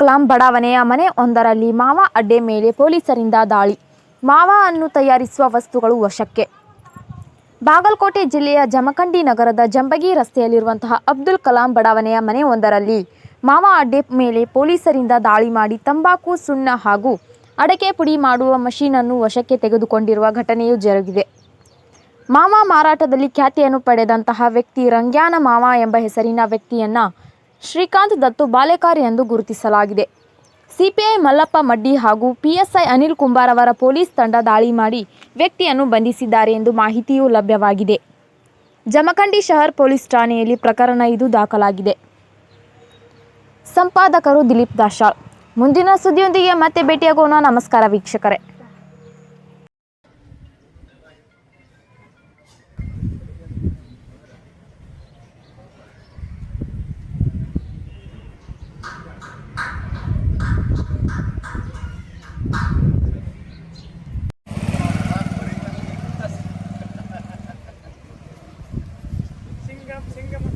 ಕಲಾಂ ಬಡಾವಣೆಯ ಮನೆ ಒಂದರಲ್ಲಿ ಮಾವ ಅಡ್ಡೆ ಮೇಲೆ ಪೊಲೀಸರಿಂದ ದಾಳಿ. ಮಾವ ಅನ್ನು ತಯಾರಿಸುವ ವಸ್ತುಗಳು ವಶಕ್ಕೆ. ಬಾಗಲಕೋಟೆ ಜಿಲ್ಲೆಯ ಜಮಖಂಡಿ ನಗರದ ಜಂಬಗಿ ರಸ್ತೆಯಲ್ಲಿರುವಂತಹ ಅಬ್ದುಲ್ ಕಲಾಂ ಬಡಾವಣೆಯ ಮನೆ ಒಂದರಲ್ಲಿ ಮಾವ ಅಡ್ಡೆ ಮೇಲೆ ಪೊಲೀಸರಿಂದ ದಾಳಿ ಮಾಡಿ ತಂಬಾಕು, ಸುಣ್ಣ ಹಾಗೂ ಅಡಕೆ ಪುಡಿ ಮಾಡುವ ಮಷೀನನ್ನು ವಶಕ್ಕೆ ತೆಗೆದುಕೊಂಡಿರುವ ಘಟನೆಯು ಜರುಗಿದೆ. ಮಾವ ಮಾರಾಟದಲ್ಲಿ ಖ್ಯಾತಿಯನ್ನು ಪಡೆದಂತಹ ವ್ಯಕ್ತಿ ರಂಗ್ಯಾನ ಮಾವ ಎಂಬ ಹೆಸರಿನ ವ್ಯಕ್ತಿಯನ್ನ ಶ್ರೀಕಾಂತ್ ದತ್ತು ಬಾಲೆಕಾರ್ ಎಂದು ಗುರುತಿಸಲಾಗಿದೆ. ಸಿಪಿಐ ಮಲ್ಲಪ್ಪ ಮಡ್ಡಿ ಹಾಗೂ ಪಿಎಸ್ಐ ಅನಿಲ್ ಕುಂಬಾರ್ ಅವರ ಪೊಲೀಸ್ ತಂಡ ದಾಳಿ ಮಾಡಿ ವ್ಯಕ್ತಿಯನ್ನು ಬಂಧಿಸಿದ್ದಾರೆ ಎಂದು ಮಾಹಿತಿಯೂ ಲಭ್ಯವಾಗಿದೆ. ಜಮಖಂಡಿ ಶಹರ್ ಪೊಲೀಸ್ ಠಾಣೆಯಲ್ಲಿ ಪ್ರಕರಣ ಇದು ದಾಖಲಾಗಿದೆ. ಸಂಪಾದಕರು ದಿಲೀಪ್ ದಾಶಾಳ್. ಮುಂದಿನ ಸುದ್ದಿಯೊಂದಿಗೆ ಮತ್ತೆ ಭೇಟಿಯಾಗೋಣ. ನಮಸ್ಕಾರ ವೀಕ್ಷಕರೇ. சிங்கம் சிங்கம்